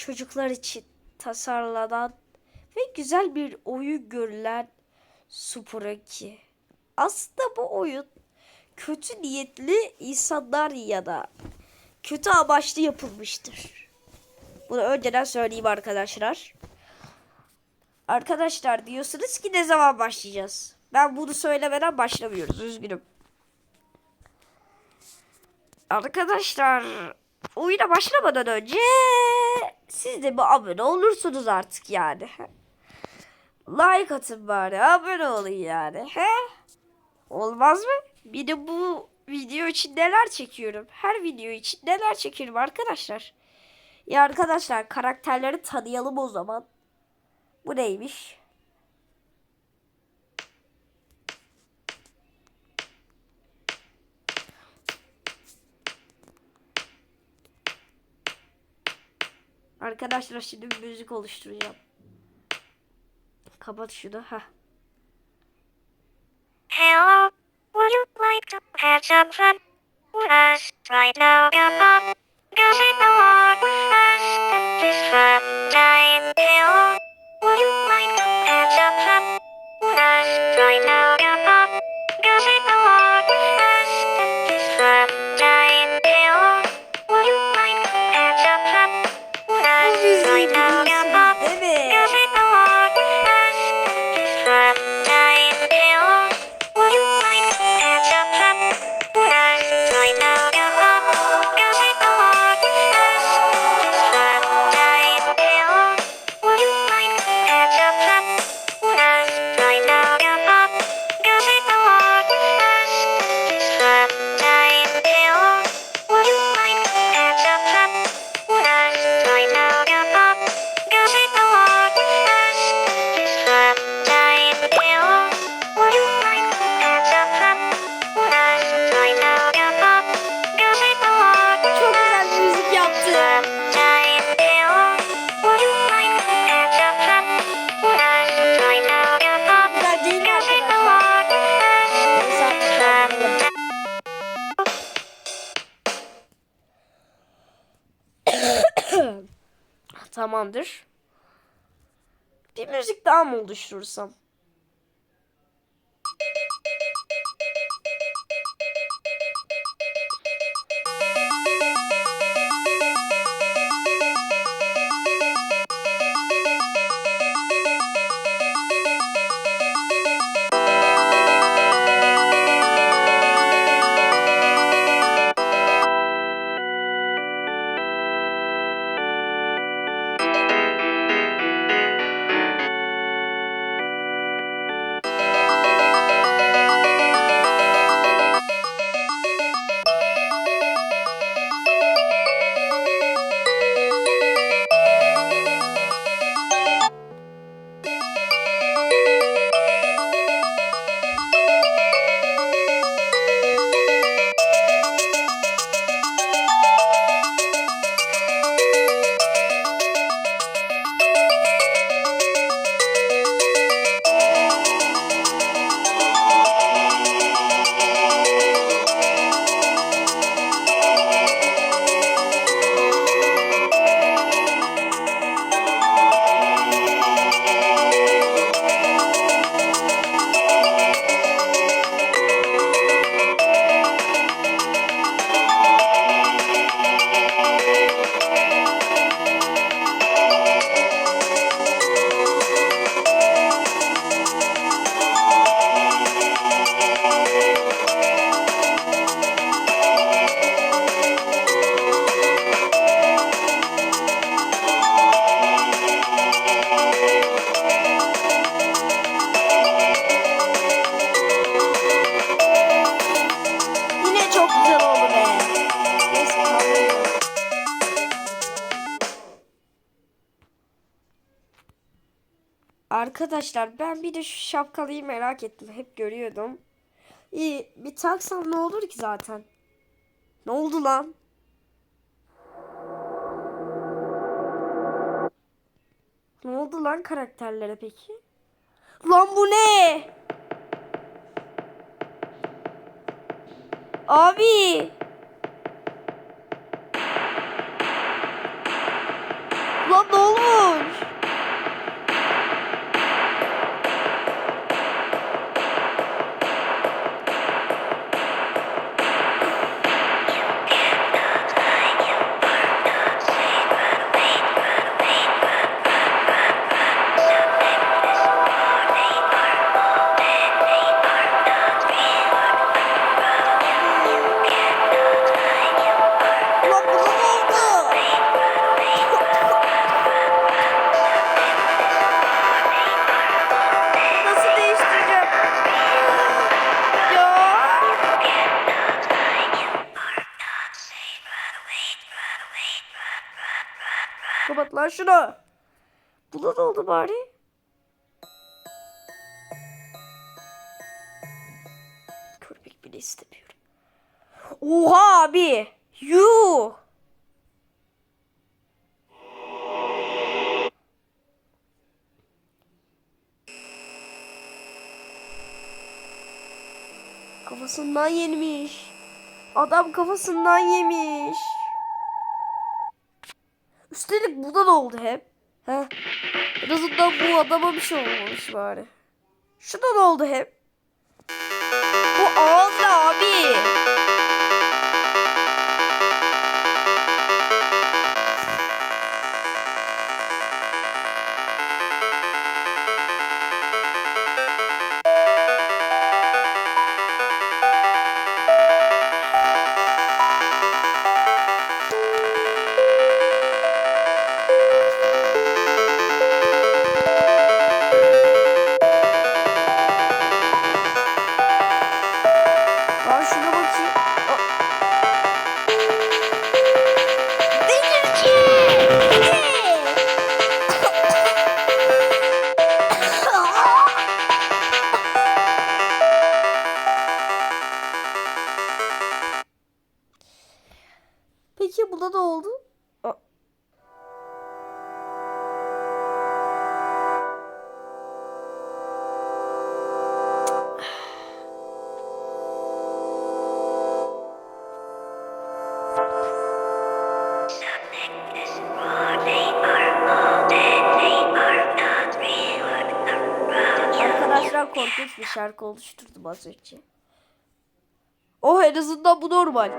çocuklar için tasarlanan ve güzel bir oyun görülen Spuraki. Aslında bu oyun kötü niyetli insanlar ya da kötü amaçlı yapılmıştır. Bunu önceden söyleyeyim arkadaşlar. Arkadaşlar diyorsunuz ki ne zaman başlayacağız? Ben bunu söylemeden başlamıyoruz. Üzgünüm. Arkadaşlar oyuna başlamadan önce siz de bir abone olursunuz artık yani. Like atın bari abone olun yani. He? Olmaz mı? Bir de bu video için neler çekiyorum. Her video için neler çekiyorum arkadaşlar. Ya arkadaşlar karakterleri tanıyalım o zaman. Bu neymiş? Arkadaşlar şimdi bir müzik oluşturacağım. Kapat şunu. Heh. Hello, would you like to have some fun with us right now? Come on, go sing along with us this fun time. Hello, would you like to have some fun with us right now? Come on, Tamamdır. Bir müzik daha mı oluşturursam? Arkadaşlar ben bir de şu şapkalıyı merak ettim. Hep görüyordum. İyi bir taksam ne olur ki zaten? Ne oldu lan? Ne oldu lan karakterlere peki? Lan bu ne? Abi. Lan şunu. Buna ne oldu bari? Körpek bile istemiyorum. Oha abi. Yuh. Kafasından yemiş. Adam kafasından yemiş. Üstelik bu da ne oldu hep? He? En azından bu adama bir şey olmamış bari. Şu da ne oldu hep? Bu ağız ne abi? Peki buna ne oldu? Aa. Korkunç bir şarkı oluşturdum az önce. Oh en azından bu normal.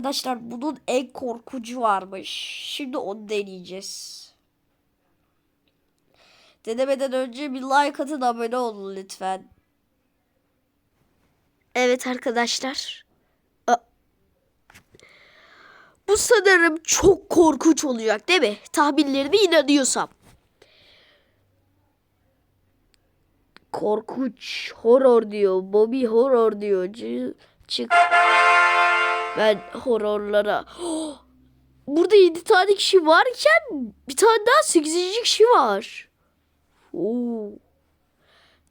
Arkadaşlar bunun en korkucu varmış. Şimdi onu deneyeceğiz. Denemeden önce bir like atın abone olun lütfen. Evet arkadaşlar. Bu sanırım çok korkunç olacak değil mi? Tahminlerime inanıyorsam. Korkunç. Horror diyor. Bobby horror diyor. Çık. Ben horrorlara... Burada 7 tane kişi varken bir tane daha 8. kişi var. Oo.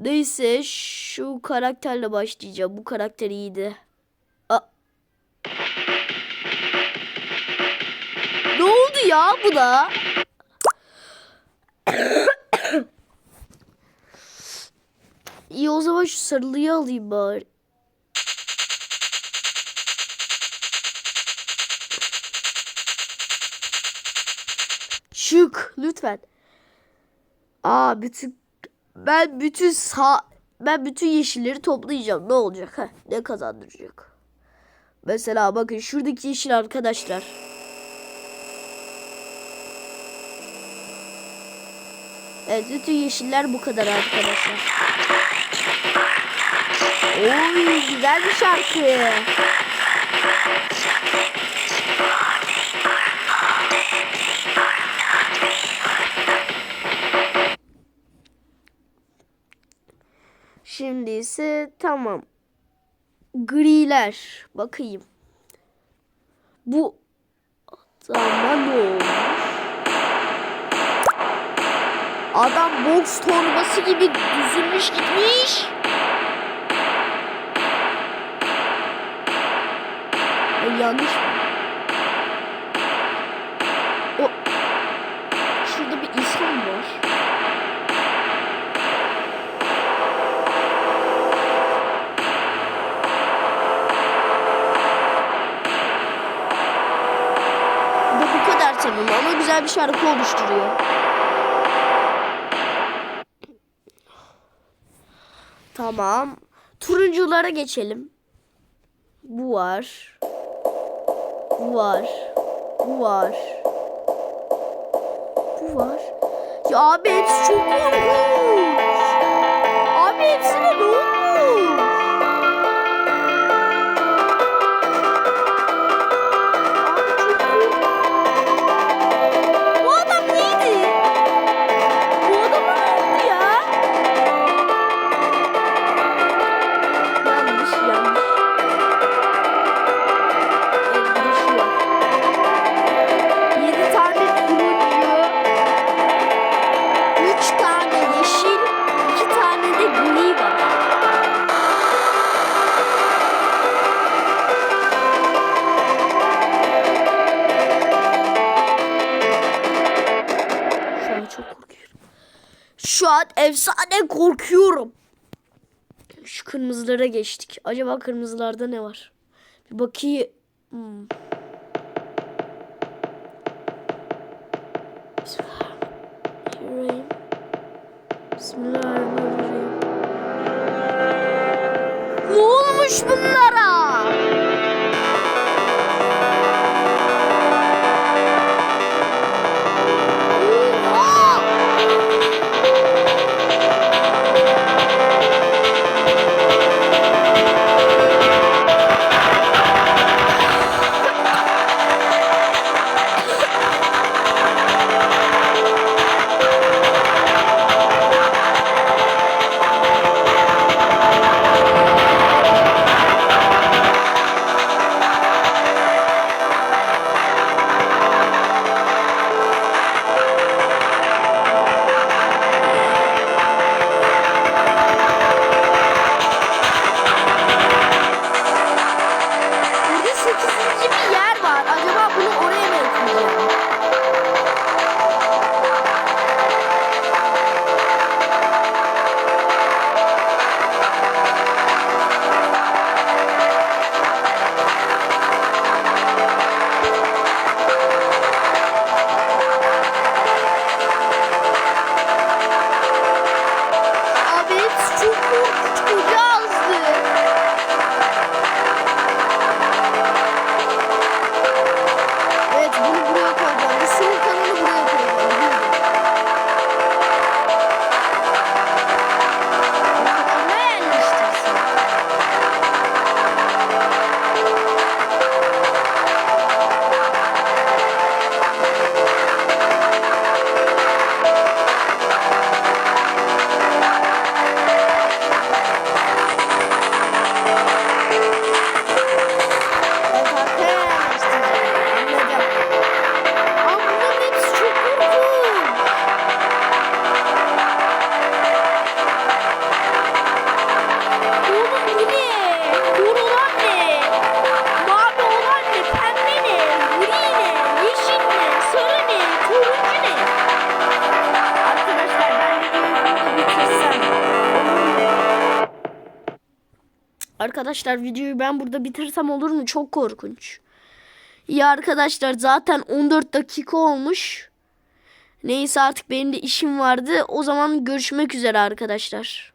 Neyse şu karakterle başlayacağım. Bu karakter iyiydi. A- ne oldu ya buna? İyi o zaman şu sarılıyı alayım bari. Şık lütfen. Aa bütün ben bütün sağ ben bütün yeşilleri toplayacağım. Ne olacak? Heh, ne kazandıracak? Mesela bakın şuradaki yeşil arkadaşlar. Evet bütün yeşiller bu kadar arkadaşlar. Oy güzel bir şarkı. Tamam. Griler. Bakayım. Bu zaman olmuş? Adam boks torbası gibi düzülmüş gitmiş. Ay, yanlış mı? O şurada bir insan var. Bu bu kadar tamam ama güzel bir şarkı oluşturuyor. Tamam. Turunculara geçelim. Bu var. Bu var. Bu var. Bu var. Ya abi hepsi çok korkunç. Abi hepsine ne olmuş? Efsane korkuyorum. Şu kırmızılara geçtik. Acaba kırmızılarda ne var? Bir bakayım. Hmm. Bismillahirrahmanirrahim. Ne olmuş bunlara? Arkadaşlar videoyu ben burada bitirsem olur mu? Çok korkunç. Ya arkadaşlar zaten 14 dakika olmuş. Neyse artık benim de işim vardı. O zaman görüşmek üzere arkadaşlar.